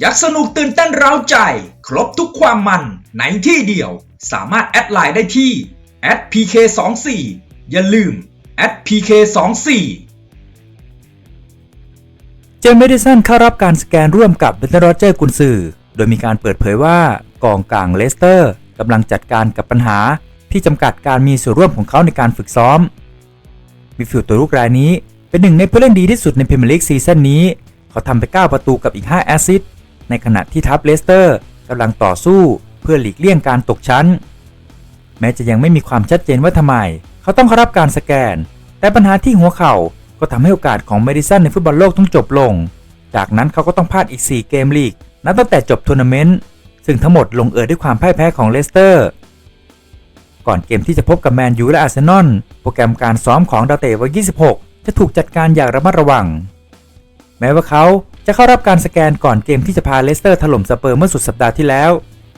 ยักสนุกตื่นเต้นเร้าใจ ครบทุกความมันในที่เดียว สามารถแอดไลน์ได้ที่ @pk24 อย่าลืม @pk24 เจมส์เมดิสันเข้ารับการสแกนร่วมกับเบนเทอร์โรเจอร์กุนซือ โดยมีการเปิดเผยว่ากองกลางเลสเตอร์กำลังจัดการกับปัญหาที่จำกัดการมีส่วนร่วมของเขาในการฝึกซ้อมมิฟิลด์ตัวรุกรายนี้เป็นหนึ่งในผู้เล่นดีที่สุดในพรีเมียร์ลีกซีซั่นนี้ เขาทำไป 9 ประตูกับอีก 5 แอสซิสต์ ในขณะที่ทัพเลสเตอร์กำลังต่อสู้เพื่อหลีกเลี่ยงการตกชั้น แม้จะยังไม่มีความชัดเจนว่าทำไม เขาต้องเข้ารับการสแกน แต่ปัญหาที่หัวเข่าก็ทำให้โอกาสของเมดิสันในฟุตบอลโลกต้องจบลง จากนั้นเขาก็ต้องพลาดอีก 4 เกมลีกนับตั้งแต่จบทัวร์นาเมนต์ซึ่งทั้งหมดลงเอยด้วยความพ่ายแพ้ของเลสเตอร์ก่อนเกมที่จะพบกับแมนยูและอาร์เซนอลโปรแกรมการซ้อมของดาวเตะวัย26 จะถูกจัดการอย่างระมัดระวัง แม้ว่าเขา จะเข้ารับการสแกนก่อนเกมที่จะพาเลสเตอร์ถล่มสเปอร์เมื่อสุดสัปดาห์ที่แล้ว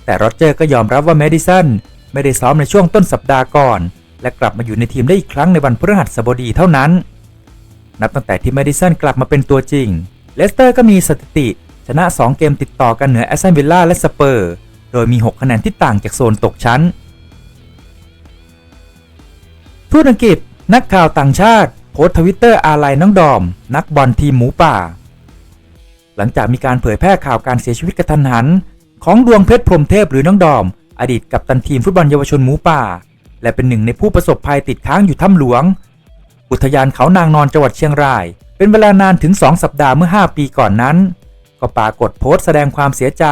แต่โรเจอร์ก็ยอมรับว่าแมดิสันไม่ได้ซ้อมในช่วงต้นสัปดาห์ก่อน และกลับมาอยู่ในทีมได้อีกครั้งในวันพฤหัสบดีเท่านั้น นับตั้งแต่ที่แมดิสันกลับมาเป็นตัวจริง เลสเตอร์ก็มีสถิติ ชนะ 2 เกมติดต่อกันเหนือแอสตันวิลล่าและสเปอร์ โดยมี 6 คะแนนที่ต่างจากโซนตกชั้นทูตอังกฤษ นักข่าวต่างชาติโพส์ทวิตเตอร์อาลัยน้องดอม นักบอลทีมหมูป่า หลังจากมีการเผยแพร่ข่าวการเสียชีวิตกระทันหัน ของดวงเพชรพรมเทพหรือน้องดอม อดีตกัปตันทีมฟุตบอลเยาวชนหมูป่า และเป็นหนึ่งในผู้ประสบภัยติดค้างอยู่ถ้ำหลวง อุทยานเขานางนอนจังหวัดเชียงราย เป็นเวลานานถึง 2 สัปดาห์เมื่อ 5 ปีก่อนนั้น ก็ปรากฏโพสต์แสดงความเสียใจ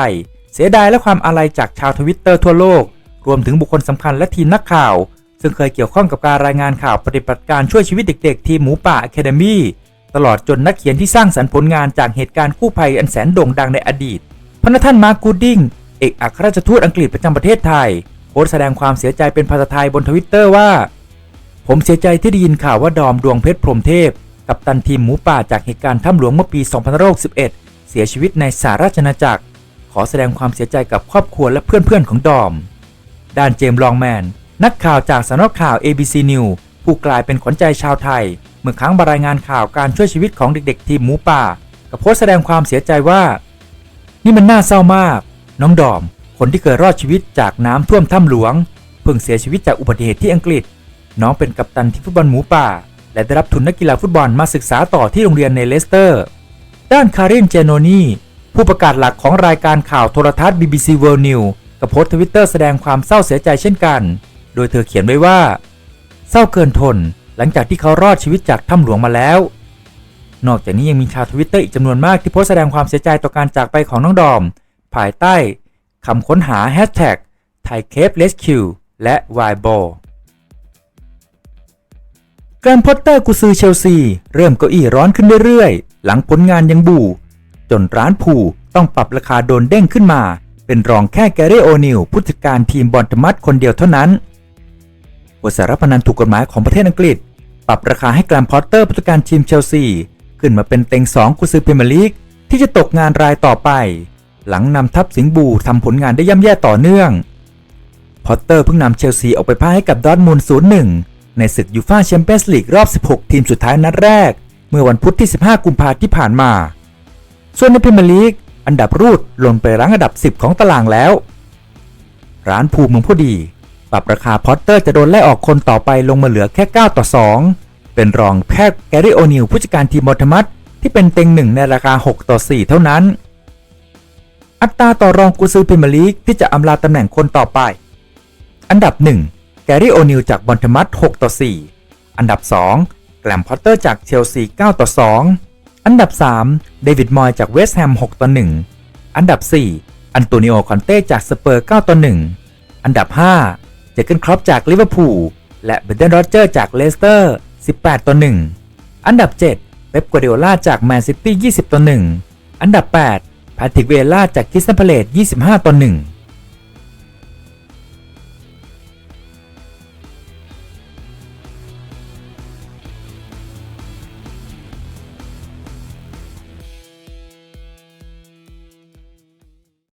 เสียดายและความอาลัยจากชาวทวิตเตอร์ทั่วโลก รวมถึงบุคคลสำคัญและทีมนักข่าว ซึ่งเคยเกี่ยวข้องกับการรายงานข่าวปฏิบัติการช่วยชีวิตเด็ก ๆ ทีมหมูป่าอะคาเดมี่ ตลอดจนนักเขียนที่สร้างสรรค์ผลงานจากเหตุการณ์กู้ภัยอันแสนโด่งดังในอดีตพระท่านมาร์คกูดิงเอกอัครราชทูตอังกฤษประจำประเทศไทยโพสต์แสดงความเสียใจเป็นภาษาไทยบนทวิตเตอร์ว่า ผมเสียใจที่ได้ยินข่าวว่าดอมดวงเพชรพรมเทพ กับตันทีมหมูป่าจากเหตุการณ์ถ้ำหลวงเมื่อปี2561เสียชีวิตในสหราชอาณาจักร ขอแสดงความเสียใจกับครอบครัวและเพื่อนๆของดอม ด้านเจมส์ลองแมน นักข่าวจากสำนักข่าว ABC News ผู้กลายเป็นขวัญใจชาวไทย เมื่อครั้งมารายงานข่าวการช่วยชีวิตของเด็ก ๆ ทีมหมูป่า กับโพสต์แสดงความเสียใจว่า นี่มันน่าเศร้ามาก น้องดอม คนที่เคยรอดชีวิตจากน้ำท่วมถ้ำหลวง เพิ่งเสียชีวิตจากอุบัติเหตุที่อังกฤษ น้องเป็นกัปตันทีมฟุตบอลหมูป่า และได้รับทุนนักกีฬาฟุตบอลมาศึกษาต่อที่โรงเรียนในเลสเตอร์ ด้านคารินเจโนนีผู้ประกาศหลักของรายการข่าวโทรทัศน์ BBC World News กับโพสต์ทวิตเตอร์แสดงความเศร้าเสียใจเช่นกัน โดยเธอเขียนไว้ว่า เศร้าเกินทน หลังจากที่เขารอดชีวิตจากถ้ำหลวงมาแล้ว นอกจากนี้ยังมีชาวทวิตเตอร์อีกจำนวนมากที่โพสต์แสดงความเสียใจต่อการจากไปของน้องดอม ภายใต้คำค้นหาแฮชแท็กไทยเคปเลสคิวและวายบอลแกรมพอตเตอร์กุซือเชลซี เริ่มเก้าอี้ร้อนขึ้นเรื่อยๆ หลังผลงานยังบู่จนร้านผูต้องปรับราคาโดนเด้งขึ้นมา เป็นรองแค่แกเรโอนิลผู้จัดการทีมบอลธมัดคนเดียวเท่านั้น บริษัทรับพนันถูกกฎหมายของประเทศอังกฤษ ปรับราคาให้แกรมพอตเตอร์ผู้จัดการทีมเชลซี ขึ้นมาเป็นเต็งสองกุซือพรีเมียร์ลีกที่จะตกงานรายต่อไป หลังนำทัพสิงห์บูทำผลงานได้ย่ำแย่ต่อเนื่อง พอตเตอร์เพิ่งนำเชลซีออกไปพ่ายให้กับดอร์ทมุนด์0-1 ในศึกยูฟ่าแชมเปี้ยนส์ลีกรอบ 16 ทีมสุดท้ายนัดแรก เมื่อวันพุธที่ 15 กุมภาพันธ์ที่ผ่านมา ส่วนในพรีเมียร์ลีกอันดับรูดลงไปรั้งอันดับ 10 ของตารางแล้ว ร้านภูมิเมืองผู้ดี ปรับราคาพอตเตอร์จะโดนไล่ออกคนต่อไปลงมาเหลือแค่ 9 ต่อ 2 เป็นรองแค่แกรี่โอนิลผู้จัดการทีมบอลธมัดที่เป็นเต็งหนึ่งในราคา 6 ต่อ 4 เท่านั้น อัตราต่อรองกุซือพรีเมียร์ลีกที่จะอำลาตำแหน่งคนต่อไป อันดับ 1 แกรี่โอนิลจากบอลธมัด6ต่อ 4 อันดับ 2 แกลมพอตเตอร์จากเชลซี9ต่อ 2 อันดับ 3 เดวิดมอยจากเวสต์แฮม6ต่อ 1 อันดับ 4 อันโตนิโอคอนเต้จากสเปอร์9ต่อ 1 อันดับ 5 เจเกนครอปจากลิเวอร์พูลและเบนเดนโรเจอร์จากเลสเตอร์ 18 ต่อ 1 อันดับ 7 เป๊ปกัวเดโอล่าจากแมนซิตี้ 20 ต่อ 1 อันดับ 8 แพทริกเวล่าจากคิสตันพาเลต25 ต่อ 1